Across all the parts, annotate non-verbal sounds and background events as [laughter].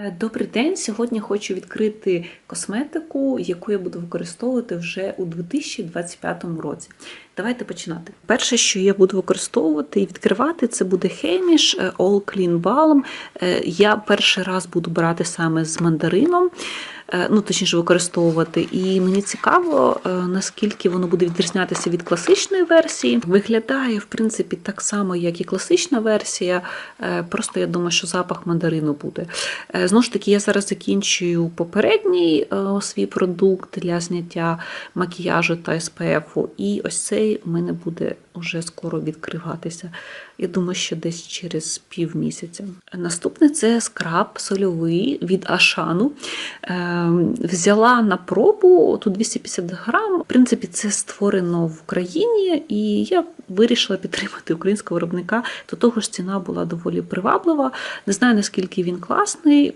Е, Добрий день. Сьогодні хочу відкрити косметику, яку я буду використовувати вже у 2025 році. Давайте починати. Перше, що я буду використовувати і відкривати, це буде Хеміш All Clean Balm. Е, Я перший раз буду брати саме з мандарином. Е, Ну, точніше, використовувати. І мені цікаво, е, наскільки воно буде відрізнятися від класичної версії. Виглядає, в принципі, так само, як і класична версія. е, Просто я думаю, що запах мандарину буде. Знову ж таки, я зараз закінчую попередній свій продукт для зняття макіяжу та СПФ, і ось цей в мене буде вже скоро відкриватися. Я думаю, що десь через півмісяця. Наступний це скраб сольовий від Ашану. Е, Взяла на пробу тут 250 грам. В принципі, це створено в Україні, і я вирішила підтримати українського виробника. До того ж, ціна була доволі приваблива. Не знаю, наскільки він класний.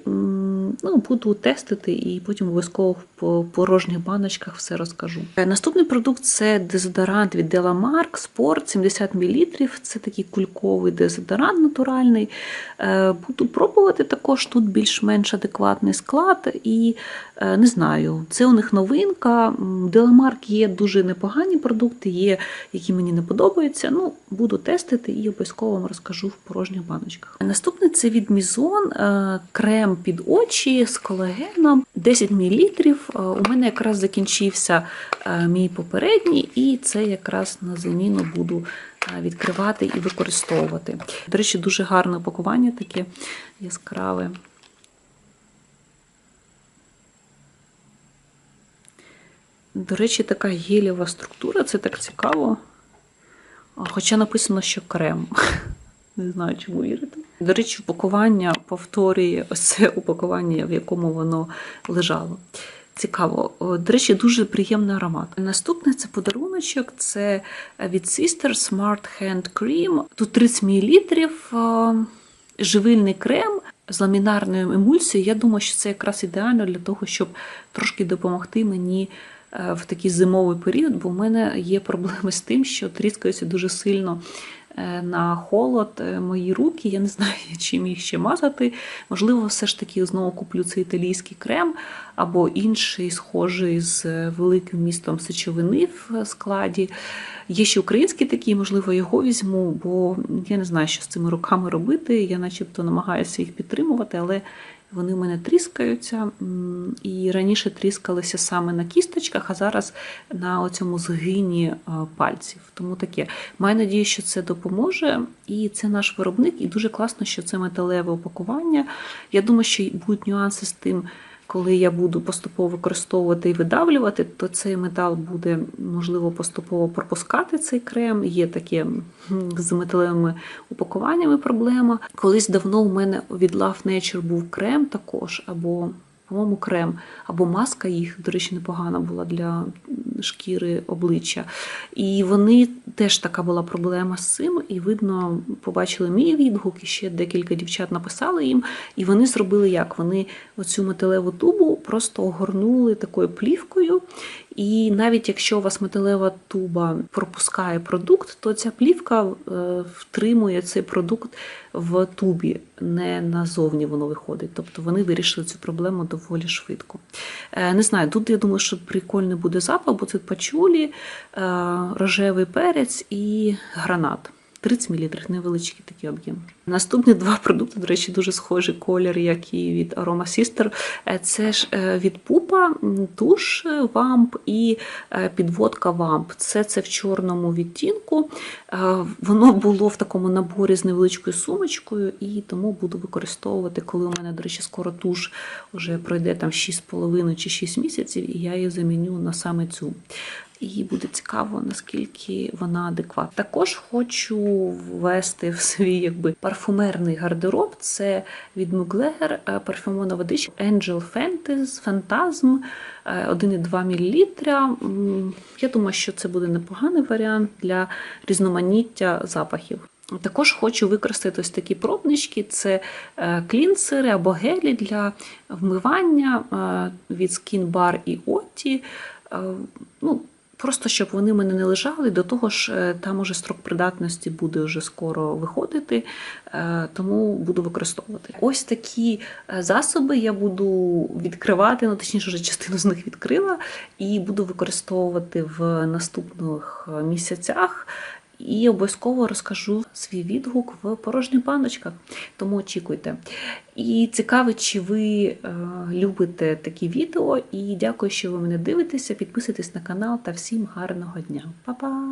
Ну, буду тестити і потім обов'язково по порожніх баночках все розкажу. Е, Наступний продукт це дезодорант від Delamark Sport 70 мл. Це такий кульковий дезодорант натуральний. Е, Буду пробувати також тут більш-менш адекватний склад. І е, не знаю, це у них новинка. Delamark є дуже непогані продукти, є, які мені не подобаються. Ну, буду тестити і обов'язково вам розкажу в порожніх баночках. Наступний це від Мізон крем під очі з колагеном 10 мл. У мене якраз закінчився е, мій попередній, і це якраз на заміну буду е, відкривати і використовувати. До речі, дуже гарне упакування таке яскраве. До речі, така гелєва структура, це так цікаво. Хоча написано, що крем. [laughs] Не знаю, чому вірити. До речі, упакування повторює це упакування, в якому воно лежало. Цікаво. До речі, дуже приємний аромат. Наступне це подаруночок, це від Sister Smart Hand Cream. Тут 30 мл, живильний крем з ламінарною емульсією. Я думаю, що це якраз ідеально для того, щоб трошки допомогти мені е, в такий зимовий період, бо в мене є проблеми з тим, що тріскаються дуже сильно на холод е, мої руки. Я не знаю, [laughs] чим їх ще мазати. Можливо, все ж таки знову куплю цей італійський крем або інший, схожий з е, великим містом сечовини в складі. Є ще український такий, можливо, його візьму, бо я не знаю, що з цими руками робити. Я начебто намагаюся їх підтримувати, але вони в мене тріскаються. І раніше тріскалися саме на кісточках, а зараз на цьому згині е, пальців. Тому таке. Маю надію, що це допоможе. І це наш виробник, і дуже класно, що це металеве упакування. Я думаю, що будуть нюанси з тим. Коли я буду поступово використовувати і видавлювати, то цей метал буде можливо поступово пропускати цей крем. Є таке з металевими упакуваннями проблема. Колись давно у мене від Love Nature був крем також, або, по-моєму, крем, або маска їх, до речі, непогана була для шкіри обличчя. І вони теж така була проблема з цим. І видно, побачили мій відгук, і ще декілька дівчат написали їм. І вони зробили як? Вони оцю металеву тубу просто огорнули такою плівкою. І навіть якщо у вас металева туба пропускає продукт, то ця плівка е, втримує цей продукт в тубі, не назовні воно виходить. Тобто вони вирішили цю проблему доволі швидко. Е, Не знаю, тут я думаю, що прикольний буде запах, бо це пачулі, е, рожевий перець і гранат. 30 мл, невеличкий такий об'єм. Наступні два [laughs] продукти, до речі, дуже схожий колір, як і від Aroma Sister. Е, Це ж е, від Пупа туш е, вамп і підводка вамп. Це це в чорному відтінку. Воно було в такому наборі з невеличкою сумочкою, і тому буду використовувати, коли у мене, до речі, скоро туш вже пройде там 6,5 чи 6 місяців, і я її заміню на саме цю. І буде цікаво, наскільки вона адекватна. Також хочу ввести в свій якби парфумерний гардероб. Це від Mugler е, парфюмована водичка Angel Fantas, Phantasm е, 1,2 мл. Я думаю, що це буде непоганий варіант для різноманіття запахів. Також хочу використати ось такі пробнички: це е, клінсери або гелі для вмивання е, від Skin Bar і Оті. Е, Ну, Просто щоб вони мене не лежали, до того ж, е, там уже строк придатності буде вже скоро виходити, е, тому буду використовувати. Ось такі е, засоби я буду відкривати, ну точніше, вже частину з них відкрила, і буду використовувати в наступних місяцях. І обов'язково розкажу свій відгук в порожніх баночках, тому очікуйте. І цікаво, чи ви е, любите такі відео. І дякую, що ви мене дивитеся. Підписуйтесь на канал та всім гарного дня. Па-па!